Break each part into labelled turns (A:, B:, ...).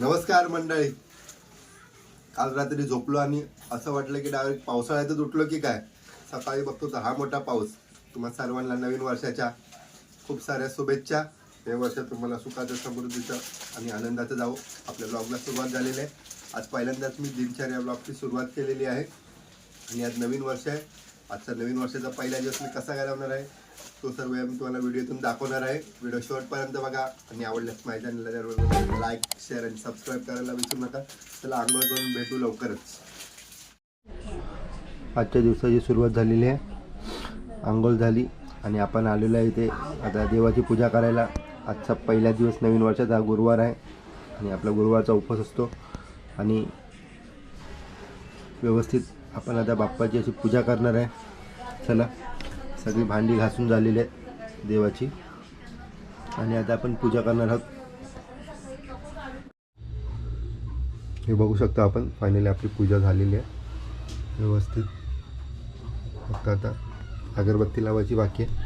A: नमस्कार मंडळी. काल रात्री झोपलो आणि असं वाटलं की डायरेक्ट पावसाळ्यातच उठलो की काय? सकाळी बघतो तर हा मोठा पाऊस. तुम्हा सर्वांना नवीन वर्षाच्या खूप साऱ्या शुभेच्छा. हे वर्ष तुम्हाला सुखाचं समृद्धीचं आणि आनंदाचं जाऊ आपल्या ब्लॉगला सुरुवात झालेली आहे. आज पहिल्यांदाच मी दिनचर्या ब्लॉगची सुरुवात केलेली आहे. आणि आज नवीन वर्ष आहे. आजचा नवीन वर्षाचा पहिला दिवस मी कसा घालवणार आहे? तो सर्व मी तुम्हाला व्हिडिओतून दाखवणार आहे. व्हिडिओ शॉर्टपर्यंत बघा. आणि आवडल्यास माझ्या चॅनलला लाईक शेअर आणि सबस्क्राईब करायला विसरू नका. चला आंघोळ करून भेटू लवकरच. आजच्या दिवसाची सुरुवात झालेली आहे. आंघोळ झाली आणि आपण आलेलो आहे इथे. आता देवाची पूजा करायला. आजचा पहिला दिवस नवीन वर्षाचा गुरुवार आहे. आणि आपला गुरुवारचा उपवास असतो. आणि व्यवस्थित आपण आता बाप्पाची अशी पूजा करणार आहे. चला. सगळी भांडी घासून झालेली आहेत देवाची. आणि आता आपण पूजा करणार आहोत. हे बघू शकतो आपण फायनली आपली पूजा झालेली आहे. व्यवस्थित. फक्त आता अगरबत्ती लावायची बाकी आहे.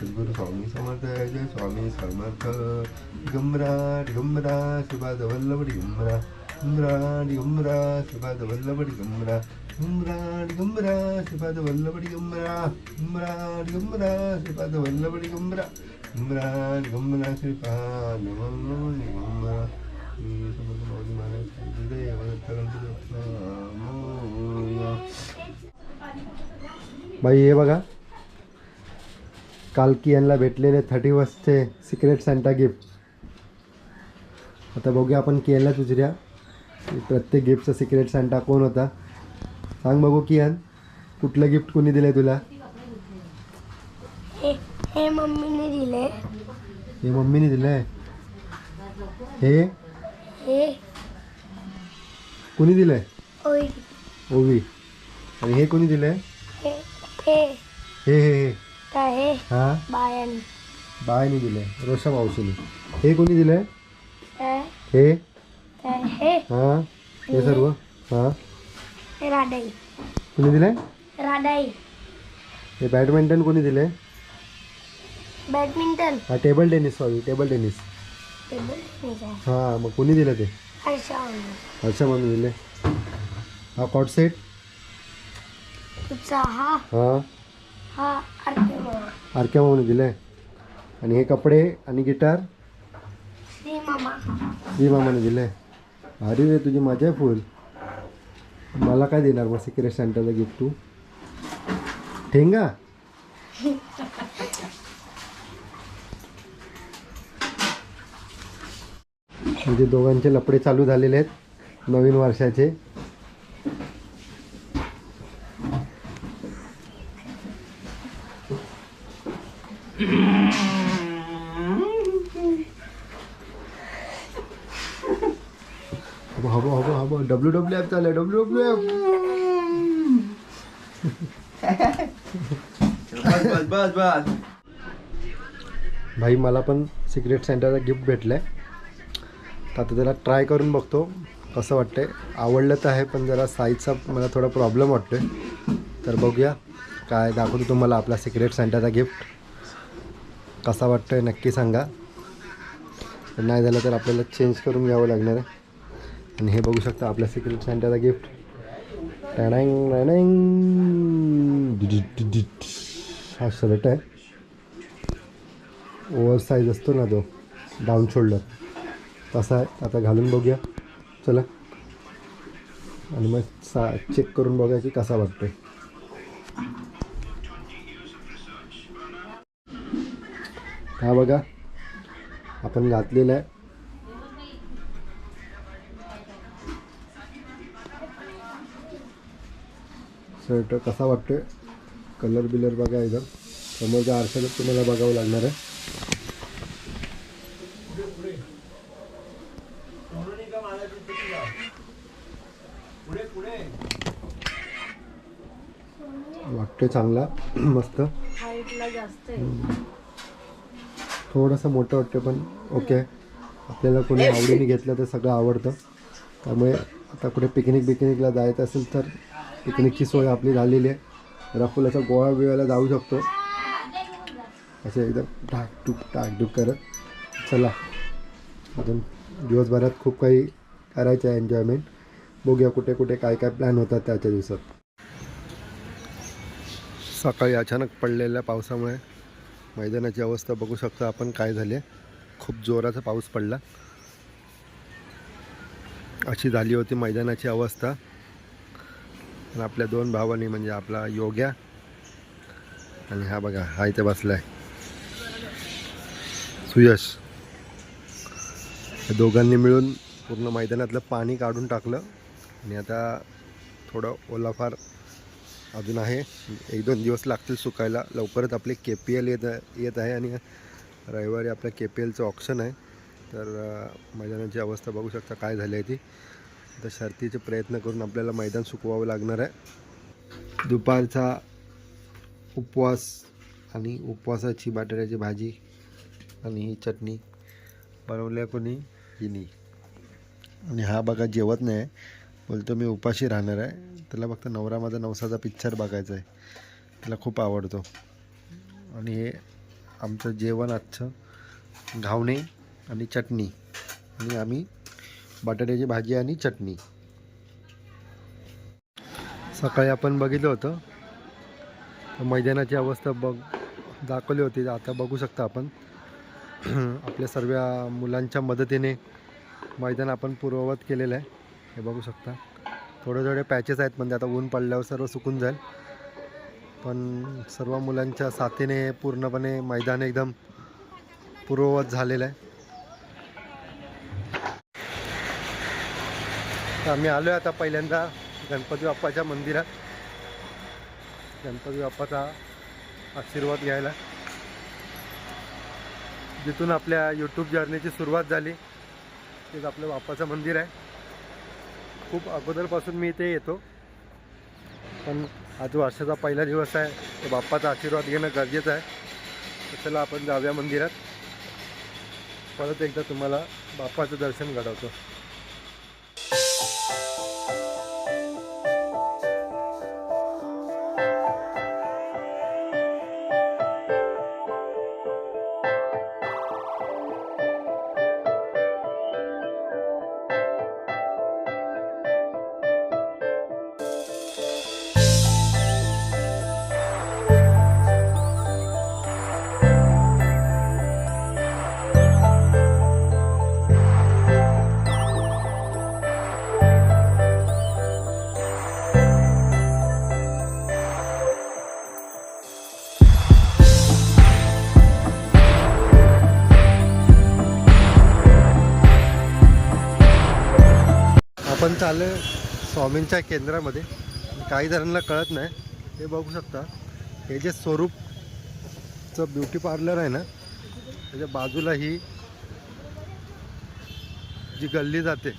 A: सद्गुरु स्वामी समर्थ। जय स्वामी समर्थ दिगंबरा दिगंबरा शिवाद वल्लभ दिगंबरा दिगंबरा दिगंबरा शिवाद वल्लभ दिगंबरा दिगंबरा दिगंबरा शिवाद वल्लभ दिगंबरा दिगंबरा दिगंबरा शिवाद वल्लभ दिगंबरा दिगंबरा दिगंबरा श्रीपाद वल्लभ दिगंबरा समर्थ माऊली महाराज देव बाई हे बघा. काल की यांना भेटलेले थर्टी वसचे सिक्रेट सॅन्टा गिफ्ट. आता बघूया आपण कियनला तुझऱ्या प्रत्येक गिफ्टचा सिक्रेट सॅन्टा कोण होता? सांग बघू कियान कुठलं गिफ्ट कोणी दिलंय तुला?
B: हे हे मम्मीने दिले
A: हे मम्मीने दिलंय? हे?
B: हे.
A: कोणी दिलंय?
B: ओय
A: ओवी. आणि हे कोणी दिलंय?
B: हे हे
A: हे. हे? हे?
B: काय हे
A: हाँ
B: बायन
A: बायने दिलंय रोषा मावशीने हे कोणी दिलंय हे?
B: काय हे
A: हाँ। हे? सर्व हाँ?
B: हे राधाई
A: कोणी दिलंय
B: राधाई
A: हे बॅडमिंटन कोणी दिलंय
B: बॅडमिंटन?
A: हा table tennis sorry table tennis. हाँ। मग कोणी दिलं ते
B: हर्षा
A: हर्षा म्हणून दिले। हा कॉट सेट?
B: हा।
A: हाँ।
B: हा। आरती
A: आरक्या मामाने दिले आणि हे कपडे आणि गिटार
B: श्री मामा.
A: श्री मामाने दिले अरे रे तुझी मजा आहे फुल. मला काय देणार मग सिक्रेट सेंटरचा गिफ्ट तू? ठेंगा? म्हणजे दोघांचे लपडे चालू झालेले आहेत नवीन वर्षाचे. हबो हबो हबो डब्ल्यू डब्ल्यू एफ चालू डब्ल्यू डब्ल्यू एफ
C: बस बस
A: भाई मला पण सिक्रेट सेंटरचा गिफ्ट भेटलं आहे तर आता त्याला ट्राय करून बघतो कसं वाटतंय. आवडलं तर आहे पण जरा साईजचा मला थोडा प्रॉब्लेम वाटतो आहे तर बघूया काय दाखवतो तुम्हाला आपला सिक्रेट सेंटरचा गिफ्ट कसा वाटतो आहे नक्की सांगा. नाही झालं तर आपल्याला चेंज करून घ्यावं लागणार आहे. आणि हे बघू शकता आपल्या सिक्रेट सेंटरचा गिफ्ट टॅडँग टॅडँग. हा शर्ट आहे. ओव्हर साईज असतो ना तो. डाऊन शोल्डर तसा आहे. आता घालून बघूया. चला. आणि मग सा चेक करून बघूया की कसा वाटतोय. हा बघा. आपण घातलेला आहे. शर्ट कसा वाटतोय? कलर बिलर बघा एकदम. समोरच्या आरशातच तुम्हाला बघावं लागणार आहे. वाटतोय चांगला. मस्त.
C: जास्त
A: थोडंसं मोठं वाटतं पण ओके. आपल्याला कोणी आवडीने घेतलं तर सगळं आवडतं. त्यामुळे आता कुठे पिकनिक बिकनिकला जायचं असेल तर पिकनिकची सोय आपली झालेली आहे. रफुलाचा गोवा बिवायला जाऊ शकतो. असे एकदम टाकटूक टाकटूक करत. चला. अजून दिवसभरात खूप काही करायचं आहे एन्जॉयमेंट बघूया कुठे कुठे काय काय प्लॅन होतात त्याच्या दिवसात. सकाळी अचानक पडलेल्या पावसामुळे मैदानाची अवस्था बघू शकता आपण काय झाली. खूप जोराचा पाऊस पडला. अशी झाली होती मैदानाची अवस्था. आणि आपल्या दोन भावांनी म्हणजे आपला योग्या आणि हा बघा हा इथे बसला आहे सुयश. या दोघांनी मिळून पूर्ण मैदानातलं पाणी काढून टाकलं. आणि आता थोडं ओलाफार अजून आहे. एक दोन दिवस लागतील सुकायला. लवकरच आपले के पी एल येत येत आहे आणि रविवारी आपल्या के पी एलचं ऑप्शन आहे. तर मैदानाची अवस्था बघू शकता काय झाली आहे ती. तर शर्तीचे प्रयत्न करून आपल्याला मैदान सुकवावं लागणार आहे. दुपारचा उपवास आणि उपवासाची बटाट्याची भाजी आणि ही चटणी बनवल्या कोणी? हिनी आणि हा बघा जेवत नाही. बोलतो मी उपाशी राहणार आहे. त्याला फक्त नवरा माझा नवसाचा पिक्चर बघायचा आहे. त्याला खूप आवडतो. आणि हे आमचं जेवण आजचं घावणे आणि चटणी. आणि आम्ही बटाट्याची भाजी आणि चटणी. सकाळी आपण बघितलं होतं. तर मैदानाची अवस्था बघ दाखवली होती. आता बघू शकता आपण. आपल्या सर्व मुलांच्या मदतीने मैदान आपण पूर्ववत केलेलं आहे. हे बघू शकता. थोडे थोडे पॅचेस आहेत म्हणजे आता ऊन पडल्यावर सर्व सुकून जाईल. पण सर्व मुलांच्या साथीने पूर्णपणे मैदान एकदम पूर्ववत झालेलं आहे. तर आम्ही आलो आहे आता पहिल्यांदा गणपती बाप्पाच्या मंदिरात. गणपती बाप्पाचा आशीर्वाद घ्यायला. जिथून आपल्या यूट्यूब जर्नीची सुरुवात झाली. तेच आपलं बाप्पाचं मंदिर आहे. खूप अगोदरपासून मी इथे येतो. पण आज वर्षाचा पहिला दिवस आहे. तर बाप्पाचा आशीर्वाद घेणं गरजेचं आहे. तर चला आपण जाऊया मंदिरात. परत एकदा तुम्हाला बाप्पाचं दर्शन घडवतो. आपण चाललो स्वामींच्या केंद्रामध्ये. काही जणांना कळत नाही. हे बघू शकता. हे जे स्वरूपचं ब्युटी पार्लर आहे ना त्याच्या बाजूला ही जी गल्ली जाते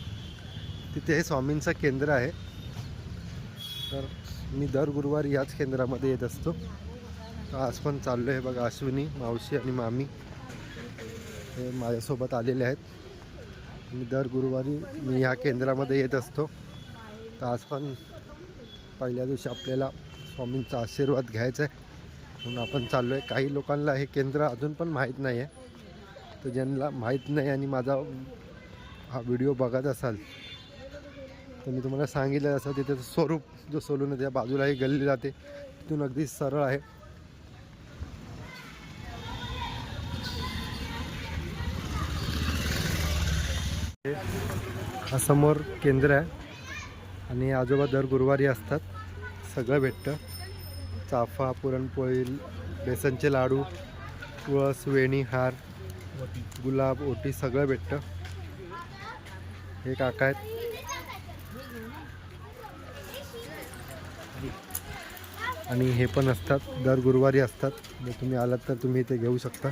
A: तिथे हे स्वामींचं केंद्र आहे. तर मी दर गुरुवारी याच केंद्रामध्ये येत असतो. आज पण चाललो आहे बघा अश्विनी मावशी आणि मामी हे माझ्यासोबत आलेले आहेत. मी दर गुरुवारी मी ह्या केंद्रामध्ये येत असतो. तर आज पण पहिल्या दिवशी आपल्याला स्वामींचा आशीर्वाद घ्यायचा आहे. म्हणून आपण चाललो आहे काही लोकांना हे केंद्र अजून पण माहीत नाही आहे तर ज्यांना माहीत नाही आणि माझा हा व्हिडिओ बघत असाल तर मी तुम्हाला सांगितलं असं तिथे स्वरूप जो सोलून त्या बाजूला ही गल्ली जाते तिथून अगदी सरळ आहे. हा समोर केंद्र आहे. आणि आजोबा दर गुरुवारी असतात. सगळं भेटतं. चाफा पुरणपोळी बेसनचे लाडू तुळस वेणी हार गुलाब ओटी सगळं भेटतं. हे काका आहेत. आणि हे पण असतात. दर गुरुवारी असतात. जर तुम्ही आलात तर तुम्ही इथे घेऊ शकता.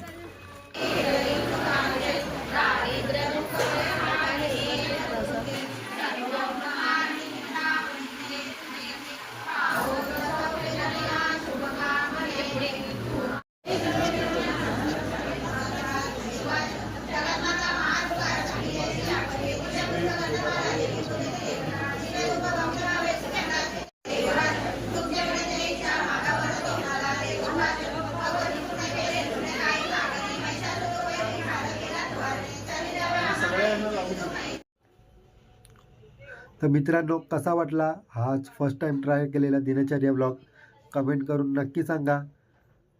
A: तर मित्रांनो कसा वाटला हाच फर्स्ट टाईम ट्राय केलेला दिनचर्या ब्लॉग कमेंट करून नक्की सांगा.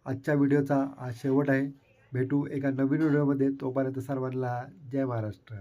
A: आजच्या व्हिडिओचा हा शेवट आहे. भेटू एका नवीन व्हिडिओमध्ये. तोपर्यंत सर्वांना जय महाराष्ट्र.